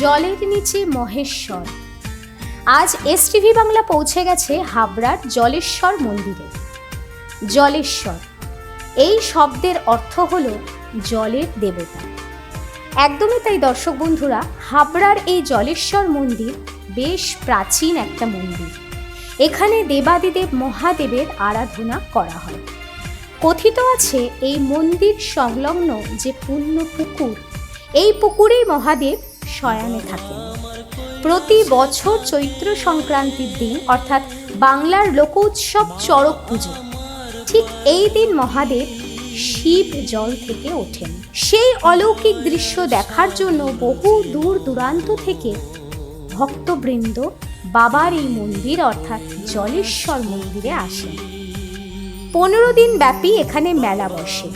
জলের নিচে মহেশ্বর। আজ এস টিভি বাংলা পৌঁছে গেছে হাবড়ার জলেশ্বর মন্দিরে। জলেশ্বর, এই শব্দের অর্থ হল জলের দেবতা। একদমই তাই দর্শক বন্ধুরা, হাবড়ার এই জলেশ্বর মন্দির বেশ প্রাচীন একটা মন্দির। এখানে দেবাদিদেব মহাদেবের আরাধনা করা হয়। কথিত আছে এই মন্দির সংলগ্ন যে পুণ্য পুকুর, এই পুকুরেই মহাদেব শয়ানে থাকেন প্রতি বছর চৈত্র সংক্রান্তির দিন, অর্থাৎ বাংলার লোক উৎসব চড়ক পুজো। ঠিক এই দিন মহাদেব শিব জল থেকে ওঠেন। সেই অলৌকিক দৃশ্য দেখার জন্য বহু দূর দূরান্ত থেকে ভক্তবৃন্দ বাবার এই মন্দির, অর্থাৎ জলেশ্বর মন্দিরে আসেন। পনেরো দিন ব্যাপী এখানে মেলা বসে।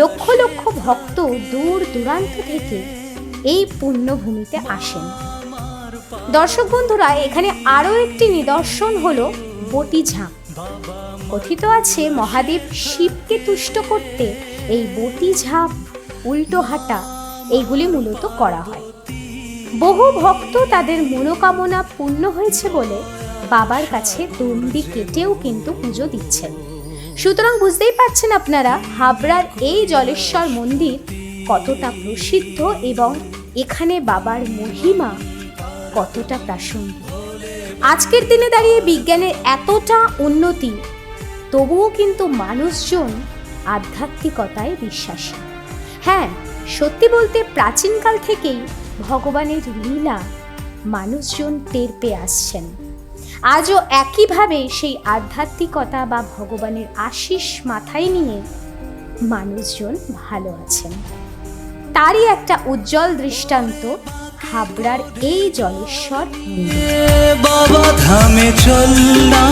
লক্ষ লক্ষ ভক্ত দূর দূরান্ত থেকে এই পুণ্যভূমিতে আসেন। দর্শক বন্ধুরা, এখানে আরও একটি নিদর্শন হল বটি ঝাঁপ কথিত আছে, মহাদেব শিবকে তুষ্ট করতে এই বটি ঝাঁপ উল্টো হাঁটা, এইগুলি মূলত করা হয়। বহু ভক্ত তাদের মনোকামনা পূর্ণ হয়েছে বলে বাবার কাছে দণ্ডি কেটেও কিন্তু পুজো দিচ্ছেন। সুতরাং বুঝতেই পারছেন আপনারা, হাবড়ার এই জলেশ্বর মন্দির কতটা প্রসিদ্ধ এবং এখানে বাবার মহিমা কতটা প্রাসঙ্গিক। আজকের দিনে দাঁড়িয়ে বিজ্ঞানের এতটা উন্নতি, তবুও কিন্তু মানুষজন আধ্যাত্মিকতায় বিশ্বাসী। হ্যাঁ সত্যি বলতে প্রাচীনকাল থেকেই ভগবানের লীলা মানুষজন টের পেয়ে আসছেন। আজও একইভাবে সেই আধ্যাত্মিকতা বা ভগবানের আশিস মাথায় নিয়ে মানুষজন ভালো আছেন। তারই একটা উজ্জ্বল দৃষ্টান্ত হাবড়ার এই জলেশ্বর বাবা ধামে চল না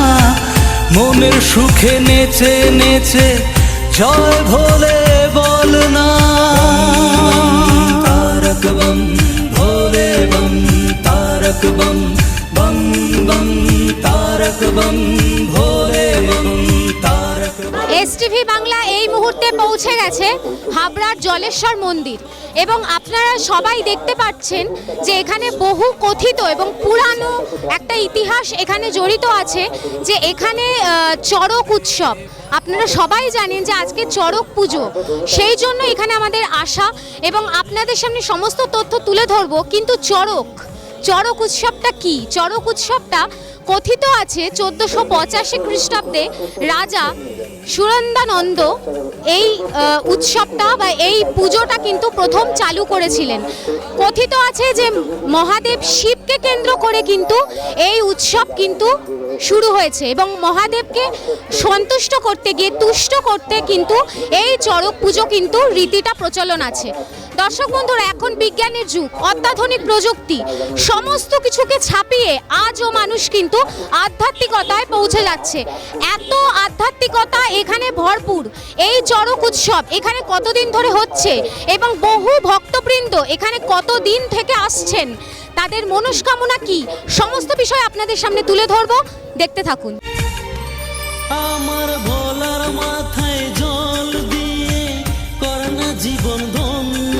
মনের সুখে নেচে নেচে জয় ভোলে বল না। তারক বম ভোলে বম তারক বম বম বম তারক বম ভোলে বম তারক এসটিভি বাংলা পৌঁছে গেছে হাবড়ার জলেশ্বর মন্দির। এবং আপনারা সবাই দেখতে পাচ্ছেন যে এখানে বহু কথিত এবং পুরানো একটা ইতিহাস এখানে জড়িত আছে যে এখানে চড়ক উৎসব। আপনারা সবাই জানেন যে আজকে চড়ক পুজো। সেই জন্য এখানে আমাদের আসা এবং আপনাদের সামনে সমস্ত তথ্য তুলে ধরবো, কিন্তু চড়ক চড়ক উৎসবটা কি? চড়ক উৎসবটা কথিত আছে চোদ্দশো পঁচাশি খ্রিস্টাব্দে রাজা সুরন্দানন্দ এই উৎসবটা বা এই পুজোটা কিন্তু প্রথম চালু করেছিলেন। কথিত আছে যে মহাদেব শিবকে কেন্দ্র করে কিন্তু এই উৎসব কিন্তু শুরু হয়েছে এবং মহাদেবকে সন্তুষ্ট করতে গিয়ে তুষ্ট করতে কিন্তু এই চড়ক পুজো কিন্তু রীতিটা প্রচলন আছে। দর্শক বন্ধুরা, এখন বিজ্ঞানের যুগ, অত্যাধুনিক প্রযুক্তি, সমস্ত কিছুকে ছাপিয়ে আজও মানুষ কিন্তু আধ্যাত্মিকতায় পৌঁছে যাচ্ছে। এত আধ্যাত্মিকতা এখানে ভরপুর। এই চড়ক উৎসব এখানে কতদিন ধরে হচ্ছে এবং বহু ভক্তবৃন্দ এখানে কতদিন থেকে আসছেন? তাদের মনস্কামনা কি? সমস্ত বিষয় আপনাদের সামনে তুলে ধরবো। দেখতে থাকুন। আমার মাথায় জল দিয়ে করনা জীবন ধন্য।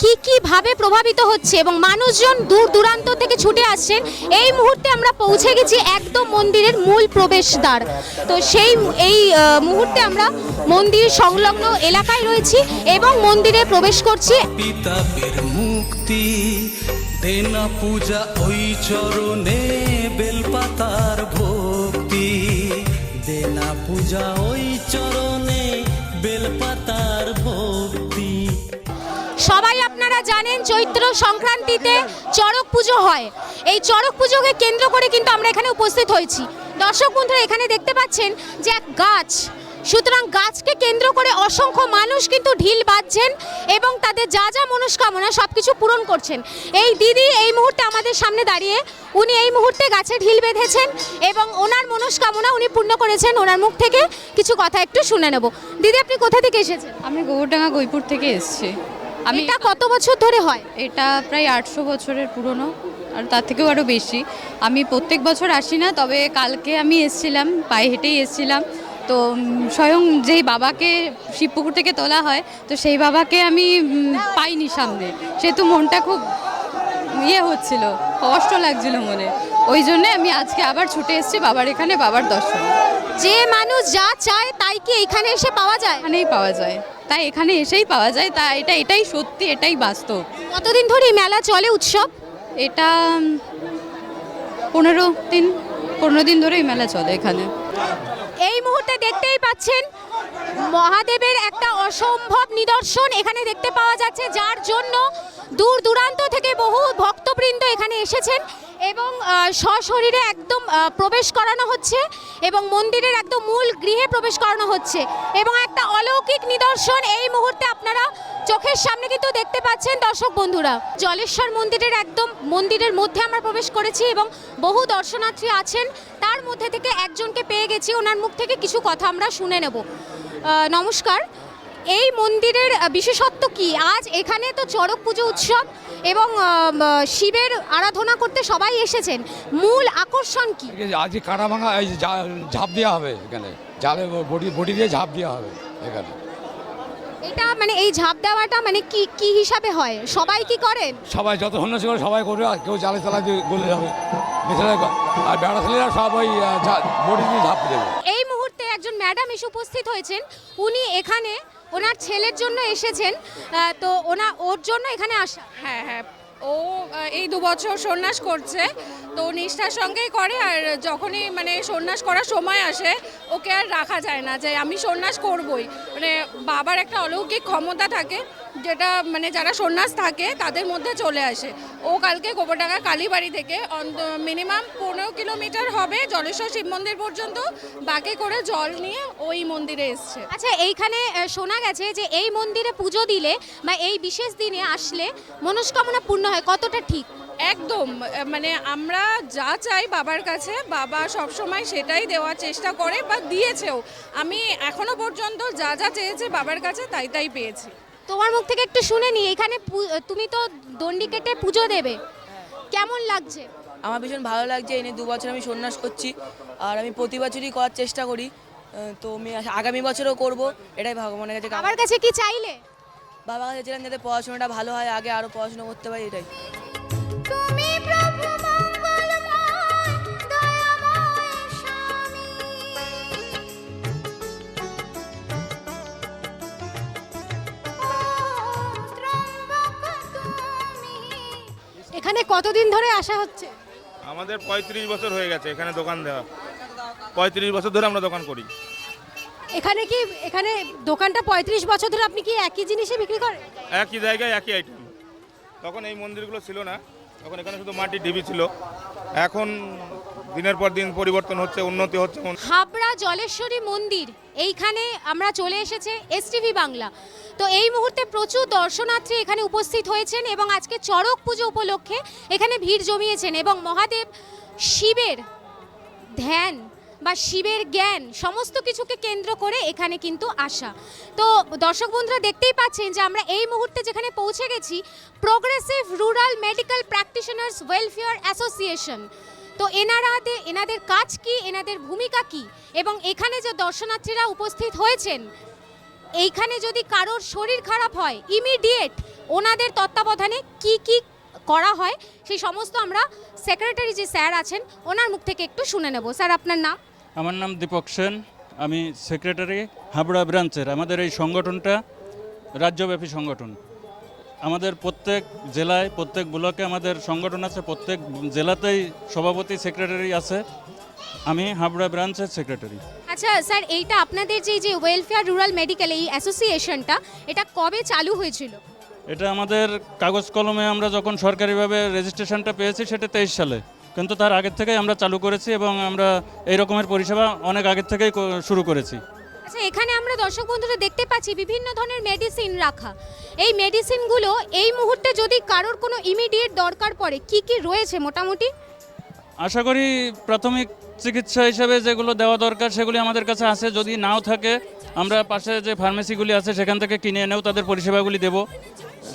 কি কি ভাবে প্রভাবিত হচ্ছে এবং মানুষজন দূর দূরান্ত থেকে ছুটে আসছেন এই মুহূর্তে আমরা পৌঁছে গেছি একদম মন্দিরের মূল প্রবেশদ্বার। তো সেই এই মুহূর্তে আমরা মন্দির সংলগ্ন এলাকায় রয়েছি এবং মন্দিরে প্রবেশ করছি। মুক্তি দেনা পূজা ওই চরণে বেলপাতার ভক্তি। দেনা পূজা ওই চরণে বেলপাতার ভক্তি। সবাই আপনারা জানেন চৈত্র সংক্রান্তিতে চড়ক পুজো হয়। এই চড়ক পুজোকে কেন্দ্র করে কিন্তু আমরা এখানে উপস্থিত হয়েছি। দর্শক বন্ধুরা, এখানে দেখতে পাচ্ছেন যে এক গাছ। সুতরাং গাছকে কেন্দ্র করে অসংখ্য মানুষ কিন্তু ঢিল বাজছেন এবং তাদের যা যা মনস্কামনা সব কিছু পূরণ করছেন। এই দিদি এই মুহূর্তে আমাদের সামনে দাঁড়িয়ে, উনি এই মুহূর্তে গাছে ঢিল বেঁধেছেন এবং ওনার মনস্কামনা উনি পূর্ণ করেছেন। ওনার মুখ থেকে কিছু কথা একটু শুনে নেব। দিদি, আপনি কোথা থেকে এসেছেন? আমি গোবরডাঙ্গা গৈপুর থেকে এসেছি। আমি এটা কত বছর ধরে হয়? এটা প্রায় আটশো বছরের পুরনো আর তার থেকেও আরও বেশি। আমি প্রত্যেক বছর আসি না তবে কালকে আমি এসেছিলাম পায়ে হেঁটেই এসেছিলাম। তো স্বয়ং যেই বাবাকে শিবপুকুর থেকে তোলা হয় তো সেই বাবাকে আমি পাইনি সামনে। সেহেতু মনটা খুব ইয়ে হচ্ছিল কষ্ট লাগছিল মনে। ওই জন্যে আমি আজকে আবার ছুটে এসেছি বাবার এখানে বাবার দর্শন। যে মানুষ যা চায় তাই কি এখানে এসে পাওয়া যায়? এখানেই পাওয়া যায়। তাই এখানে এসেই পাওয়া যায়। তা এটা এটাই সত্যি এটাই বাস্তব। কতদিন ধরে এই মেলা চলে উৎসব? এটা পনেরো দিন পনেরো দিন ধরে এই মেলা চলে এখানে। এই মুহূর্তে দেখতেই পাচ্ছেন মহাদেবের একটা অসম্ভব নিদর্শন এখানে দেখতে পাওয়া যাচ্ছে যার জন্য দূর দূরান্ত থেকে বহু ভক্তবৃন্দ এখানে এসেছেন। এবং সশরীরে একদম প্রবেশ করানো হচ্ছে এবং মন্দিরের একদম মূল গৃহে প্রবেশ করানো হচ্ছে এবং একটা অলৌকিক নিদর্শন এই মুহূর্তে আপনারা চোখের সামনে কিন্তু দেখতে পাচ্ছেন, দর্শক বন্ধুরা। জলেশ্বর মন্দিরের একদম মন্দিরের মধ্যে আমরা প্রবেশ করেছি এবং বহু দর্শনার্থী আছেন। তার মধ্যে থেকে একজনকে পেয়ে গেছি, ওনার মুখ থেকে কিছু কথা আমরা শুনে নেব। নমস্কার। এই মন্দিরের বিশেষত্ব কি? আজ এখানে তো চড়ক পুজো উৎসব এবং শিবের আরাধনা করতে সবাই এসেছেন। মূল আকর্ষণ কি? আজ কাটা ভাঙা এই ঝাঁপ দেওয়া হবে এখানে। জালে বডি বডি দিয়ে ঝাঁপ দেওয়া হবে এখানে। এটা মানে এই ঝাঁপ দেওয়াটা মানে কি কি হিসাবে হয়? সবাই কি করেন সবাই যত সন্ন্যাসী করে সবাই করবে আর কেউ জালে তালা দিয়ে গলে যাবে। আর বেড়া ছেলেরা সব ওই বডি দিয়ে ঝাঁপ দেবে। এই মুহূর্তে একজন ম্যাডাম এসে উপস্থিত হয়েছেন। উনি এখানে ওনার ছেলের জন্য এসেছেন তো ওনা ওর জন্য এখানে আসা। হ্যাঁ হ্যাঁ। ও এই দু বছর সন্ন্যাস করছে, তো নিষ্ঠার সঙ্গেই করে আর যখনই মানে সন্ন্যাস করার সময় আসে, ওকে আর রাখা যায় না যে আমি সন্ন্যাস করবই। মানে বাবার একটা অলৌকিক ক্ষমতা থাকে যেটা মানে যারা সন্ন্যাস থাকে তাদের মধ্যে চলে আসে। ও কালকে গোবরডাঙ্গা কালীবাড়ি থেকে মিনিমাম পনেরো কিলোমিটার হবে জলেশ্বর শিব মন্দির পর্যন্ত। বাকে করে জল নিয়ে ওই মন্দিরে এসছে। আচ্ছা এইখানে শোনা গেছে যে এই মন্দিরে পুজো দিলে বা এই বিশেষ দিনে আসলে মনস্কামনা পূর্ণ হয় কতটা ঠিক? একদম মানে আমরা যা চাই বাবার কাছে বাবা সবসময় সেটাই দেওয়ার চেষ্টা করে বা দিয়েছেও। আমি এখনও পর্যন্ত যা যা চেয়েছে বাবার কাছে তাই তাই পেয়েছি। তোমার মুখ থেকে একটু শুনে নি এখানে তুমি তো দণ্ডি কেটে পুজো দেবে। কেমন লাগছে? আমার ভীষণ ভালো লাগছে এনে দু বছর আমি সন্ন্যাস করছি আর আমি প্রতি বছরই করার চেষ্টা করি তো আমি আগামী বছরও করব এটাই ভগবানের কাছে আমার বাবার কাছে কি চাইলে? বাবার কাছে চাইলাম যাতে পড়াশোনাটা ভালো হয় আগে আরও পড়াশোনা করতে পারি এটাই। এখানে কতদিন ধরে আসা হচ্ছে? আমাদের পঁয়ত্রিশ বছর হয়ে গেছে এখানে দোকান দেওয়া। পঁয়ত্রিশ বছর ধরে আমরা দোকান করি। এখানে কি এখানে দোকানটা পঁয়ত্রিশ বছর ধরে আপনি কি একই জিনিসে বিক্রি করেন? একই জায়গায় একই আইটেম তখন এই মন্দিরগুলো ছিল না। তখন এখানে শুধু মাটির ডিবি ছিল। এখন দিনের পর দিন পরিবর্তন হচ্ছে, উন্নতি হচ্ছে। হাবড়া জলেশ্বরী মন্দির, এইখানে আমরা চলে এসেছে এসটিভি বাংলা। তো এই মুহূর্তে প্রচুর দর্শনার্থী এখানে উপস্থিত হয়েছেন এবং আজকে চড়ক পুজো উপলক্ষে এখানে ভিড় জমিয়েছেন এবং মহাদেব শিবের ধ্যান বা শিবের জ্ঞান সমস্ত কিছুকে কেন্দ্র করে এখানে কিন্তু আসা। তো দর্শক বন্ধুরা দেখতেই পাচ্ছেন যে আমরা এই মুহূর্তে যেখানে পৌঁছে গেছি progressive rural medical practitioners welfare association তো এনারাতে এনাদের কাজ কি? এনাদের ভূমিকা কি? এবং এখানে যে দর্শনার্থীরা উপস্থিত হয়েছেন, এইখানে যদি কারোর শরীর খারাপ হয় ইমিডিয়েট ওনাদের তত্ত্বাবধানে কি কি করা হয়, সেই সমস্ত আমরা সেক্রেটারি যে স্যার আছেন, ওনার মুখ থেকে একটু শুনে নেব। স্যার, আপনার নাম? আমার নাম দীপক সেন। আমি সেক্রেটারি হাবড়া ব্রাঞ্চের আমাদের এই সংগঠনটা রাজ্যব্যাপী সংগঠন। আমাদের প্রত্যেক জেলায় প্রত্যেক ব্লকে আমাদের সংগঠন আছে প্রত্যেক জেলাতেই সভাপতি সেক্রেটারি আছে। আমি হাবড়া ব্রাঞ্চের সেক্রেটারি। আচ্ছা স্যার এইটা আপনাদের যে যে ওয়েলফেয়ার রুরাল মেডিকেল এই অ্যাসোসিয়েশনটা এটা কবে চালু হয়েছিল? এটা আমাদের কাগজ কলমে আমরা যখন সরকারিভাবে রেজিস্ট্রেশনটা পেয়েছি সেটা তেইশ সালে। কিন্তু তার আগের থেকেই আমরা চালু করেছি এবং আমরা এই রকমের পরিষেবা অনেক আগের থেকেই শুরু করেছি। আচ্ছা এখানে আমরা দর্শক বন্ধুরা দেখতে পাচ্ছি বিভিন্ন ধরনের মেডিসিন রাখা। এই মেডিসিনগুলো এই মুহূর্তে যদি কারোর কোনো ইমিডিয়েট দরকার পড়ে, কি কি রয়েছে মোটামুটি? আশা করি প্রাথমিক চিকিৎসা হিসেবে যেগুলো দেওয়া দরকার সেগুলি আমাদের কাছে আছে। যদি নাও থাকে, আমরা পাশে যে ফার্মেসিগুলি আছে সেখান থেকে কিনে এনেও তাদের পরিষেবাগুলি দেব।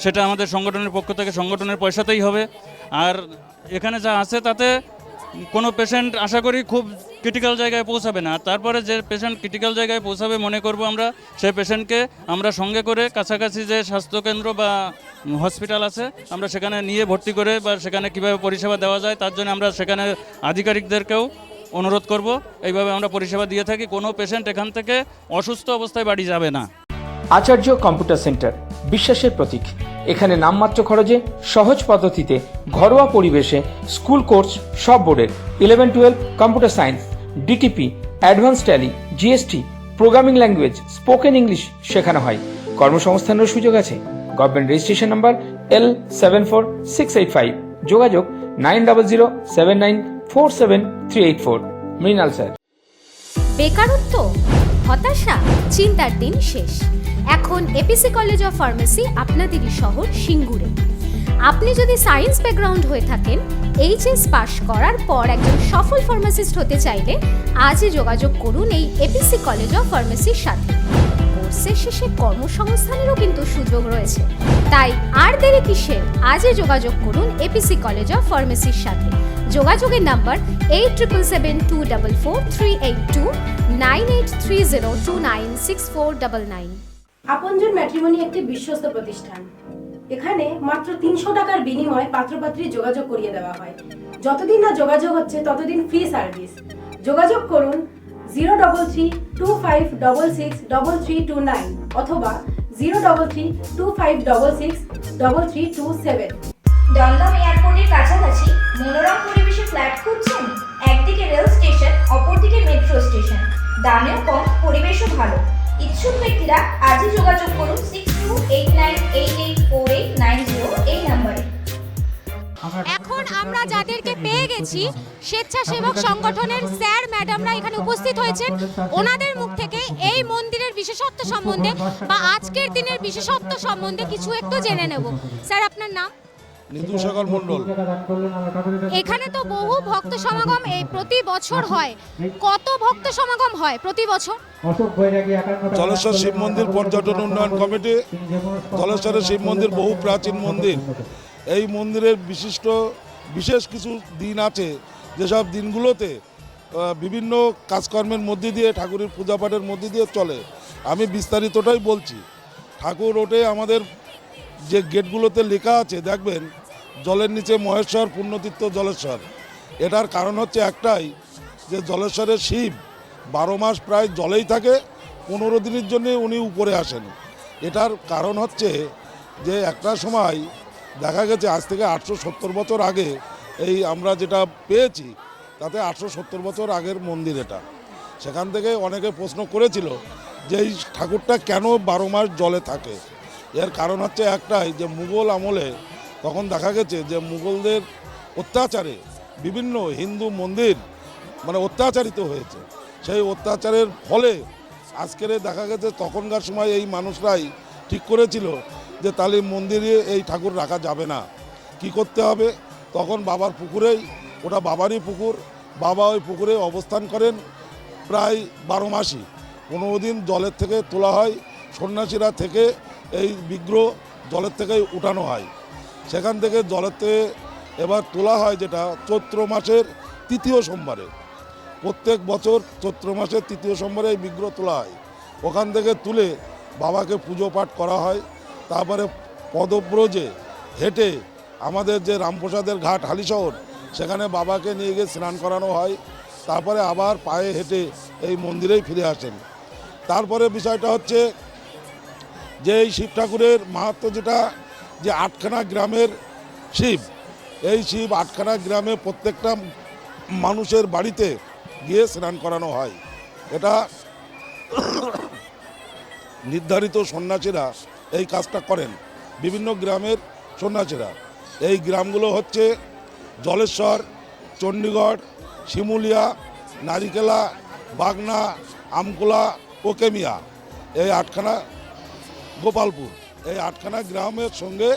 সেটা আমাদের সংগঠনের পক্ষ থেকে, সংগঠনের পয়সাতেই হবে। আর এখানে যা আছে তাতে কোনো পেশেন্ট আশা করি খুব ক্রিটিক্যাল জায়গায় পৌঁছাবে না। তারপরে যে পেশেন্ট ক্রিটিক্যাল জায়গায় পৌঁছাবে, মনে করব আমরা, সেই পেশেন্টকে আমরা সঙ্গে করে কাছাকাছি যে স্বাস্থ্যকেন্দ্র বা হসপিটাল আছে, আমরা সেখানে নিয়ে ভর্তি করে বা সেখানে কীভাবে পরিষেবা দেওয়া যায়, তার জন্য আমরা সেখানে আধিকারিকদেরকেও অনুরোধ করব। এইভাবে আমরা পরিষেবা দিয়ে থাকি। কোনো পেশেন্ট এখান থেকে অসুস্থ অবস্থায় বাড়ি যাবে না। আচার্য কম্পিউটার সেন্টার, বিশ্বাসের প্রতীক। এখানে নামমাত্র খরচে, সহজ পদ্ধতিতে, ঘরোয়া পরিবেশে, স্কুল কোর্স, সব বোর্ডের, eleven, twelve, computer science, DTP, advance tally, GST, programming language, spoken English শেখানো হয়। কর্মসংস্থানের সুযোগ আছে। Government registration number L seven four six eight five. যোগাযোগ nine double zero seven nine four seven three eight four. Mrinal sir. বেকারত্ব? হতাশা, চিন্তার দিন শেষ। এখন এপিসি কলেজ অফ ফার্মেসি আপনাদেরই শহর সিঙ্গুরে। আপনি যদি সায়েন্স ব্যাকগ্রাউন্ড হয়ে থাকেন এইচএস পাশ করার পর একজন সফল ফার্মাসিস্ট হতে চাইলে আজই যোগাযোগ করুন এই এপিসি কলেজ অফ ফার্মেসির সাথে। কোর্সের শেষে কর্মসংস্থানেরও কিন্তু সুযোগ রয়েছে। তাই আর দেরি কিসের? আজই যোগাযোগ করুন এপিসি কলেজ অফ ফার্মেসির সাথে। যোগাযোগের number eight triple seven two double four three eight two nine eight three zero two nine six four double nine. Aponjon matrimony একটি বিশ্বস্ত প্রতিষ্ঠান। এখানে মাত্র তিনশো টাকার বিনিময়ে পাত্রপাত্রী যোগাযোগ করিয়ে দেওয়া হয়। যতদিন না যোগাযোগ হচ্ছে ততদিন ফ্রি সার্ভিস যোগাযোগ করুন zero double three two five double six double three two nine অথবা zero double three two five double six double three two seven. Dumdum এয়ারপোর্টের কাছাকাছি স্বেচ্ছাসেবক সংগঠনের স্যার ম্যাডামরা এখানে উপস্থিত হয়েছেন। ওনাদের মুখ থেকে এই মন্দিরের বিশেষত্ব সম্বন্ধে বা আজকের দিনের বিশেষত্ব সম্বন্ধে কিছু একটু জেনে নেব। স্যার আপনার নাম? নিতুসাগর মণ্ডল। এখানে তো বহু ভক্ত সমাগম এই প্রতি বছর হয়। কত ভক্ত সমাগম হয় প্রতি বছর? জলেশ্বর শিব মন্দির পর্যটন উন্নয়ন কমিটি জলেশ্বরের শিব মন্দির বহু প্রাচীন মন্দির। এই মন্দিরের বিশিষ্ট বিশেষ কিছু দিন আছে, যেসব দিনগুলোতে বিভিন্ন কাজকর্মের মধ্যে দিয়ে, ঠাকুরের পূজা পাঠের মধ্যে দিয়ে চলে। আমি বিস্তারিতটাই বলছি। ঠাকুর ওঠে আমাদের যে গেটগুলোতে লেখা আছে, দেখবেন, জলের নিচে মহেশ্বর পুণ্যতীর্থ জলেশ্বর। এটার কারণ হচ্ছে একটাই, যে জলেশ্বরের শিব বারো মাস প্রায় জলেই থাকে, পনেরো দিনের জন্য উনি উপরে আসেন। এটার কারণ হচ্ছে যে একটা সময় দেখা গেছে আজ থেকে আটশো সত্তর বছর আগে এই আমরা যেটা পেয়েছি, তাতে আটশো সত্তর বছর আগের মন্দির এটা। সেখান থেকে অনেকে প্রশ্ন করেছিল যে এই ঠাকুরটা কেন বারো মাস জলে থাকে? এর কারণ হচ্ছে একটাই যে মুঘল আমলে তখন দেখা গেছে যে মুঘলদের অত্যাচারে বিভিন্ন হিন্দু মন্দির মানে অত্যাচারিত হয়েছে। সেই অত্যাচারের ফলে আজকের দেখা গেছে তখনকার সময় এই মানুষরাই ঠিক করেছিল যে তাহলে মন্দিরে এই ঠাকুর রাখা যাবে না। কি করতে হবে? তখন বাবার পুকুরেই, ওটা বাবারই পুকুর, বাবা ওই পুকুরে অবস্থান করেন প্রায় বারো মাসই। পনেরো দিন জলের থেকে তোলা হয়, সন্ন্যাসীরা থেকে এই বিগ্রহ জলের থেকে উঠানো হয়। সেখান থেকে জলের থেকে এবার তোলা হয় যেটা চৈত্র মাসের তৃতীয় সোমবারে। প্রত্যেক বছর চৈত্র মাসের তৃতীয় সোমবারে এই বিগ্রহ তোলা হয়। ওখান থেকে তুলে বাবাকে পুজো পাঠ করা হয়। তারপরে পদব্রজে হেঁটে আমাদের যে রামপ্রসাদের ঘাট হালিশহর, সেখানে বাবাকে নিয়ে গিয়ে স্নান করানো হয়। তারপরে আবার পায়ে হেঁটে এই মন্দিরেই ফিরে আসেন। তারপরে বিষয়টা হচ্ছে যে এই শিব ঠাকুরের মাহাত্ম যেটা, যে আটখানা গ্রামের শিব, এই শিব আটখানা গ্রামে প্রত্যেকটা মানুষের বাড়িতে গিয়ে স্নান করানো হয়। এটা নির্ধারিত সন্ন্যাসীরা এই কাজটা করেন বিভিন্ন গ্রামের সন্ন্যাসীরা। এই গ্রামগুলো হচ্ছে জলেশ্বর চণ্ডীগড় শিমুলিয়া নারিকেলা বাগনা আমকুলা কোকেমিয়া এই আটখানা গোপালপুর। এই আটখানা গ্রামের সঙ্গে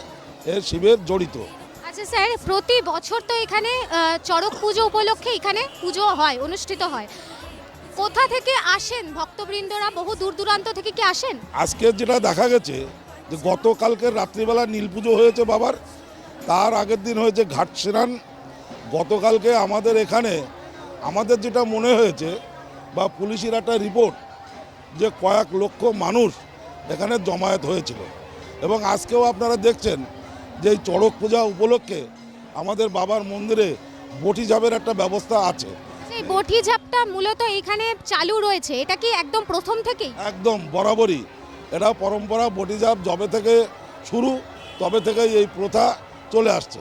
এই শিবের জড়িত। আচ্ছা স্যার প্রতি বছর তো এখানে চড়ক পুজো উপলক্ষে এখানে পুজো হয় অনুষ্ঠিত হয়। কোথা থেকে আসেন ভক্তবৃন্দরা? বহু দূর দূরান্ত থেকে কি আসেন? আজকে যেটা দেখা গেছে যে গতকালকের রাত্রিবেলা নীল পুজো হয়েছে বাবার তার আগের দিন হয়েছে ঘাট স্নান। গতকালকে আমাদের এখানে আমাদের যেটা মনে হয়েছে বা পুলিশের একটা রিপোর্ট যে কয়েক লক্ষ মানুষ এখানে জমায়েত হয়েছিল। এবং আজকেও আপনারা দেখছেন যে এই চড়ক পূজা উপলক্ষে আমাদের বাবার মন্দিরে বটি ঝাপের একটা ব্যবস্থা আছে। সেই বটি ঝাপটা মূলত এখানে চালু রয়েছে এটা কি একদম প্রথম থেকেই? একদম বরাবরই। এটা পরম্পরা বটিজাপ জবে থেকে শুরু তবে থেকেই এই প্রথা চলে আসছে।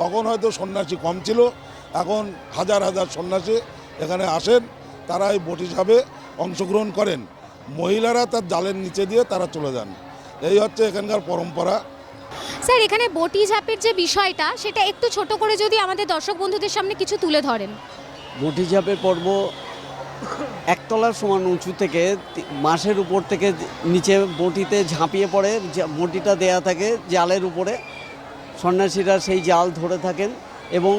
তখন হয়তো সন্ন্যাসী কম ছিল এখন হাজার হাজার সন্ন্যাসী এখানে আসেন তারা এই বটিজাপে অংশগ্রহণ করেন। মহিলারা তার জালের নিচে দিয়ে তারা চলে যান। এই হচ্ছে এখানকার পরম্পরা। স্যার এখানে বটি ঝাপের যে বিষয়টা সেটা একটু ছোট করে যদি আমাদের দর্শক বন্ধুদের সামনে কিছু তুলে ধরেন। বটি ঝাপের পর্ব একতলার সমান উঁচু থেকে মাসের উপর থেকে নিচে বটিতে ঝাঁপিয়ে পড়ে বটিটা দেয়া থাকে জালের উপরে। সন্ন্যাসীরা সেই জাল ধরে থাকেন এবং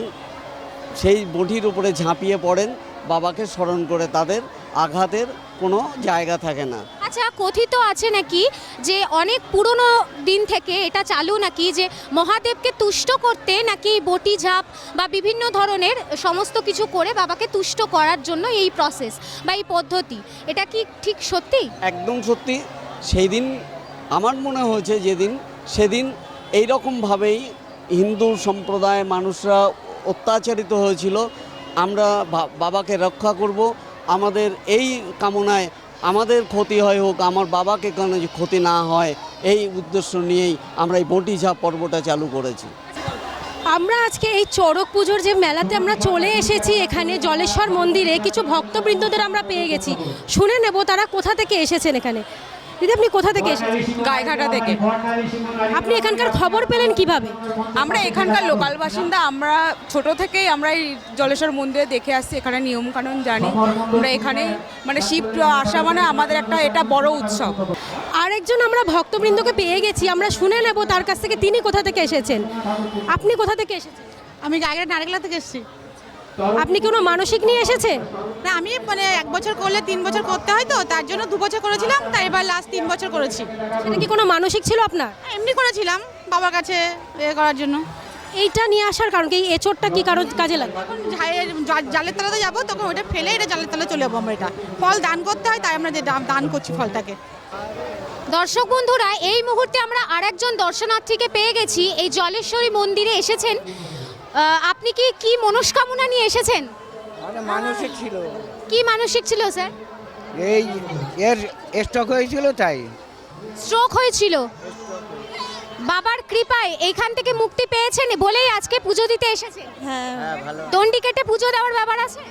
সেই বটির উপরে ঝাঁপিয়ে পড়েন, বাবাকে স্মরণ করে তাদের আঘাতের কোনো জায়গা থাকে না। আচ্ছা কথিত আছে নাকি যে অনেক পুরনো দিন থেকে এটা চালু নাকি যে মহাদেবকে তুষ্ট করতে নাকি বটি ঝাপ বা বিভিন্ন ধরনের সমস্ত কিছু করে বাবাকে তুষ্ট করার জন্য এই প্রসেস বা এই পদ্ধতি? এটা কি ঠিক সত্যি? একদম সত্যি। সেই দিন আমার মনে হয়েছে যেদিন, সেদিন এই রকমভাবেই হিন্দু সম্প্রদায় মানুষরা অত্যাচারিত হয়েছিল। আমরা বাবাকে রক্ষা করব। আমাদের এই কামনায় আমাদের ক্ষতি হয় হোক, আমার বাবাকে কেন ক্ষতি না হয়, এই উদ্দেশ্য নিয়েই আমরা এই বটি ঝাপ পর্বটা চালু করেছি। আমরা আজকে এই চড়ক পুজোর যে মেলাতে আমরা চলে এসেছি, এখানে জলেশ্বর মন্দিরে কিছু ভক্তবৃন্দদের আমরা পেয়ে গেছি। শুনে নেব তারা কোথা থেকে এসেছেন এখানে। দিদি আপনি কোথা থেকে এসেছেন? গায়েঘাটা থেকে। আপনি এখানকার খবর পেলেন কীভাবে? আমরা এখানকার লোকাল বাসিন্দা আমরা ছোট থেকেই আমরা এই জলেশ্বর মন্দিরে দেখে আসছি এখানে নিয়মকানুন জানি। আমরা এখানে মানে শিব আসা মানে আমাদের একটা এটা বড় উৎসব। আরেকজন আমরা ভক্তবৃন্দকে পেয়ে গেছি আমরা শুনে নেব তার কাছ থেকে তিনি কোথা থেকে এসেছেন? আপনি কোথা থেকে এসেছেন? আমি গায়েঘাটা নারকেলা থেকে এসেছি। আপনি কোনো মানসিক নিয়ে এসেছেন না আমি মানে এক বছর করলে তিন বছর করতে হয় তো তার জন্য দু বছর করেছিলাম তাই এবার লাস্ট তিন বছর করেছি। সেটা কি কোনো মানসিক ছিল আপনার? এমনি করেছিলাম বাবার কাছে এ করার জন্য। এইটা নিয়ে আসার কারণ কি? এই এচোরটা কি কারণ কাজে লাগে? যখন জালের তলাতে যাব তখন ওটা ফেলে এটা জালের তলায় চলে যাব আমরা এটা। ফল দান করতে হয় তাই আমরা যে দান- করছি ফলটাকে। দর্শক বন্ধুরা এই মুহূর্তে আমরা আরেকজন দর্শনার্থীকে পেয়ে গেছি। এই জলেশ্বরী মন্দিরে এসেছেন আপনি কি কি মনস্কামনা নিয়ে এসেছেন? মানসিক ছিল। কি মানসিক ছিল স্যার? এই এর স্টক হয়েছিল তাই। স্ট্রোক হয়েছিল। বাবার কৃপায় এইখান থেকে মুক্তি পেয়েছেন বলেই আজকে পুজো দিতে এসেছেন। হ্যাঁ। ভালো। দণ্ডি কেটে পুজো দেওয়ার ব্যাপার আছে?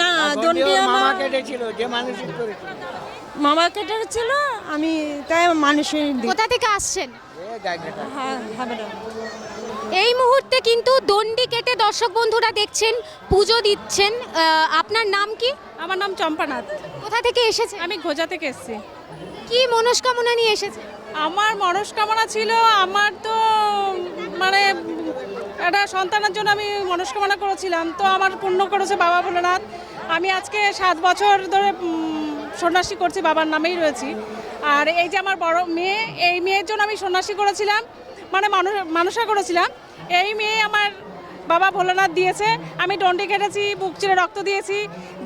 না দণ্ডি মামা কেটেছিল যে মানসিক করেছিল। মামা কেটে ছিল আমি তাই মানুষের কোথা থেকে আসছেন? হ্যাঁ না। এই মুহূর্তে কিন্তু দণ্ডি কেটে দর্শক বন্ধুরা দেখছেন পুজো দিচ্ছেন। আপনার নাম কি? আমার নাম চম্পানাথ। কোথা থেকে এসেছে? আমি গোজা থেকে এসেছি। কি মনস্কামনা নিয়ে এসেছে? আমার মনস্কামনা ছিল আমার তো মানে একটা সন্তানের জন্য আমি মনস্কামনা করেছিলাম। তো আমার পূর্ণ করেছে বাবা ভোলেনাথ। আমি আজকে সাত বছর ধরে সন্ন্যাসী করছি বাবার নামেই রয়েছি। আর এই যে আমার বড় মেয়ে এই মেয়ের জন্য আমি সন্ন্যাসী করেছিলাম। মানে মানুষ মানুষা করেছিলাম। এই মেয়ে আমার বাবা ভোলেনাথ দিয়েছে। আমি দণ্ডি কেটেছি বুক চিরে রক্ত দিয়েছি।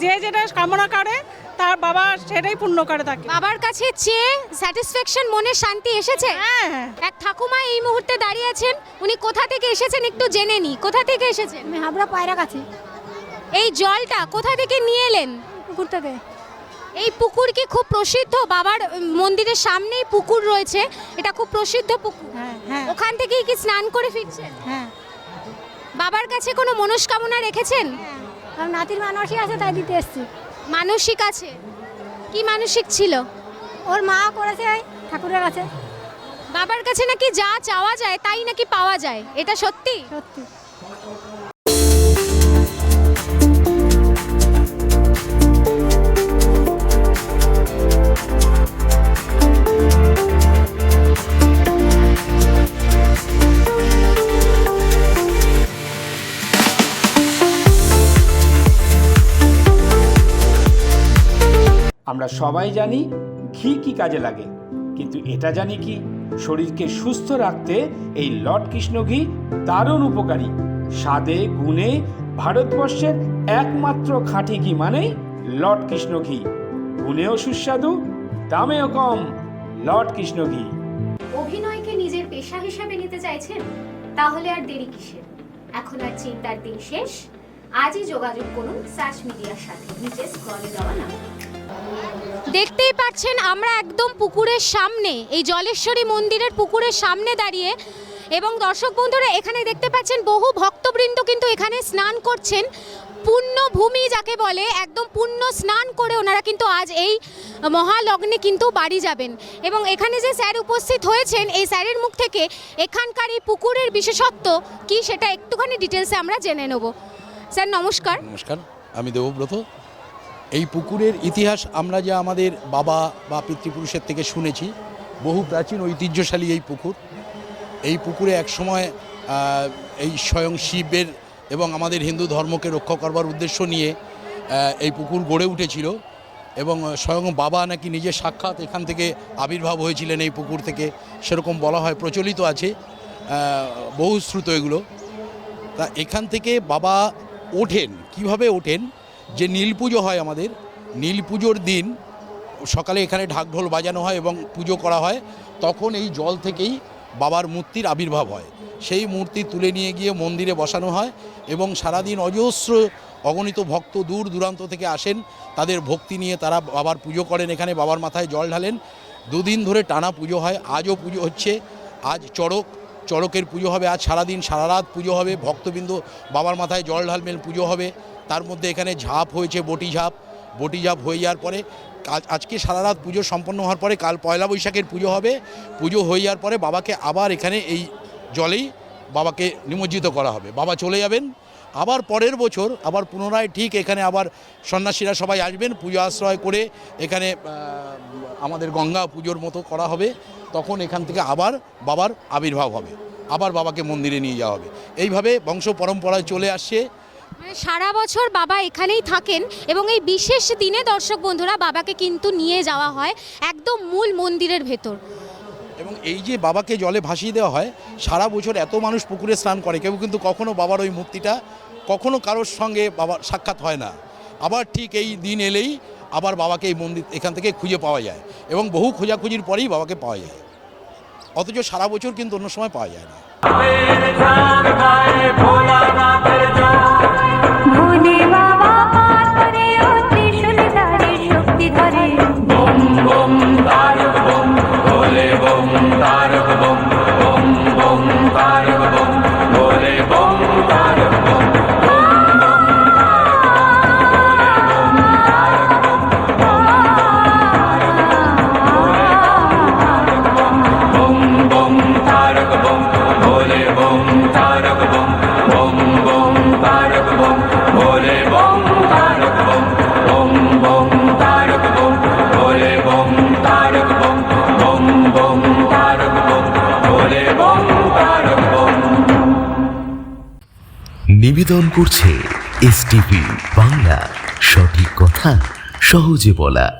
যে যেটা কামনা করে তার বাবা সেটাই পূর্ণ করে থাকে বাবার কাছে চেয়ে স্যাটিসফ্যাকশন মনে শান্তি এসেছে? হ্যাঁ। এক ঠাকুমা এই মুহূর্তে দাঁড়িয়ে আছেন। উনি কোথা থেকে এসেছেন একটু জেনে নি। কোথা থেকে এসেছেন? হাবড়া পায়রা কাছে এই জলটা কোথা থেকে নিয়ে এলেন? পুকুর থেকে। এই পুকুর কি খুব প্রসিদ্ধ? বাবার মন্দিরের সামনেই পুকুর রয়েছে। এটা খুব প্রসিদ্ধ পুকুর। হ্যাঁ হ্যাঁ। ওখান থেকেই কি স্নান করে ফিরছেন? হ্যাঁ। বাবার কাছে কোনো মনস্কামনা রেখেছেন? নাতির মানসিক আছে তাই দিতে এসেছি। মানসিক আছে? কি মানসিক ছিল? ওর মা করেছে ঠাকুরের কাছে। বাবার কাছে নাকি যা চাওয়া যায় তাই নাকি পাওয়া যায়? এটা সত্যি? সত্যি। আমরা সবাই জানি ঘি কি কাজে লাগে। কিন্তু এটা জানি কি? শরীরকে সুস্থ রাখতে এই লর্ড কৃষ্ণ ঘি দারুণ উপকারী। স্বাদে, গুণে ভারতবর্ষের একমাত্র খাঁটি ঘি মানেই লর্ড কৃষ্ণ ঘি। গুণেও সুস্বাদু, দামেও কম, লর্ড কৃষ্ণ ঘি। অভিনয়কে নিজের পেশা হিসাবে নিতে চাইছেন? তাহলে আর দেরি কিসের? এখন আর চিন্তার দিন শেষ। আজই যোগাযোগ করুন সার্চ মিডিয়ার সাথে। নিচে স্ক্রলে দেওয়া নাম্বার দেখতেই পাচ্ছেন আমরা একদম পুকুরের সামনে, এই জলেশ্বরী মন্দিরের পুকুরের সামনে দাঁড়িয়ে। এবং দর্শক বন্ধুরা, এখানে দেখতে পাচ্ছেন বহু ভক্তবৃন্দ কিন্তু এখানে স্নান করছেন। পুণ্যভূমি যাকে বলে, একদম পুণ্য স্নান করে ওনারা কিন্তু আজ এই মহালগ্নে কিন্তু বাড়ি যাবেন। এবং এখানে যে স্যার উপস্থিত হয়েছেন, এই স্যারের মুখ থেকে এখানকার এই পুকুরের বিশেষত্ব কি সেটা একটুখানি ডিটেলসে আমরা জেনে নেব। স্যার, নমস্কার। নমস্কার, আমি দেবব্রত। এই পুকুরের ইতিহাস আমরা যা আমাদের বাবা বা পিতৃপুরুষের থেকে শুনেছি বহু প্রাচীন ঐতিহ্যশালী এই পুকুর। এই পুকুরে একসময় এই স্বয়ং শিবের এবং আমাদের হিন্দু ধর্মকে রক্ষা করবার উদ্দেশ্য নিয়ে এই পুকুর গড়ে উঠেছিল এবং স্বয়ং বাবা নাকি নিজের সাক্ষাৎ এখান থেকে আবির্ভাব হয়েছিলেন এই পুকুর থেকে। সেরকম বলা হয় প্রচলিত আছে আহ, বহু শ্রুত এগুলো। তা এখান থেকে বাবা ওঠেন। কীভাবে ওঠেন? যে নীল পুজো হয় আমাদের, নীল পুজোর দিন সকালে এখানে ঢাকঢোল বাজানো হয় এবং পুজো করা হয়, তখন এই জল থেকেই বাবার মূর্তির আবির্ভাব হয়। সেই মূর্তি তুলে নিয়ে গিয়ে মন্দিরে বসানো হয় এবং সারাদিন অজস্র অগণিত ভক্ত দূর দূরান্ত থেকে আসেন, তাদের ভক্তি নিয়ে তারা বাবার পুজো করেন, এখানে বাবার মাথায় জল ঢালেন। দুদিন ধরে টানা পুজো হয়, আজও পুজো হচ্ছে, আজ চড়ক চড়কের পুজো হবে, আজ সারাদিন সারা রাত পুজো হবে, ভক্তবৃন্দ বাবার মাথায় জল ঢালবেন, পুজো হবে। তার মধ্যে এখানে ঝাঁপ হয়েছে, বটি ঝাঁপ। বটি ঝাঁপ হয়ে যাওয়ার পরে আজকে সারা রাত পুজো সম্পন্ন হওয়ার পরে কাল পয়লা বৈশাখের পুজো হবে। পুজো হয়ে যাওয়ার পরে বাবাকে আবার এখানে এই জলেই বাবাকে নিমজ্জিত করা হবে। বাবা চলে যাবেন। আবার পরের বছর, আবার পুনরায় ঠিক এখানে আবার সন্ন্যাসীরা সবাই আসবেন, পুজো আশ্রয় করে এখানে আমাদের গঙ্গা পুজোর মতো করা হবে। তখন এখান থেকে আবার বাবার আবির্ভাব হবে। আবার বাবাকে মন্দিরে নিয়ে যাওয়া হবে। এইভাবে বংশ পরম্পরায় চলে আসছে। মানে সারা বছর বাবা এখানেই থাকেন এবং এই বিশেষ দিনে দর্শক বন্ধুরা বাবাকে কিন্তু নিয়ে যাওয়া হয় একদম মূল মন্দিরের ভেতর। এবং এই যে বাবাকে জলে ভাসিয়ে দেওয়া হয় সারা বছর এত মানুষ পুকুরে স্নান করে কেউ কিন্তু কখনো বাবার ওই মূর্তিটা কখনো কারোর সঙ্গে বাবার সাক্ষাৎ হয় না। আবার ঠিক এই দিন এলেই আবার বাবাকে এই মন্দির এখান থেকে খুঁজে পাওয়া যায় এবং বহু খোঁজাখুঁজির পরেই বাবাকে পাওয়া যায়। অথচ সারা বছর কিন্তু অন্য সময় পাওয়া যায় না। ভোলে বাবা নিবেদন করছে এস বাংলা সঠিক কথা সহজে বলা।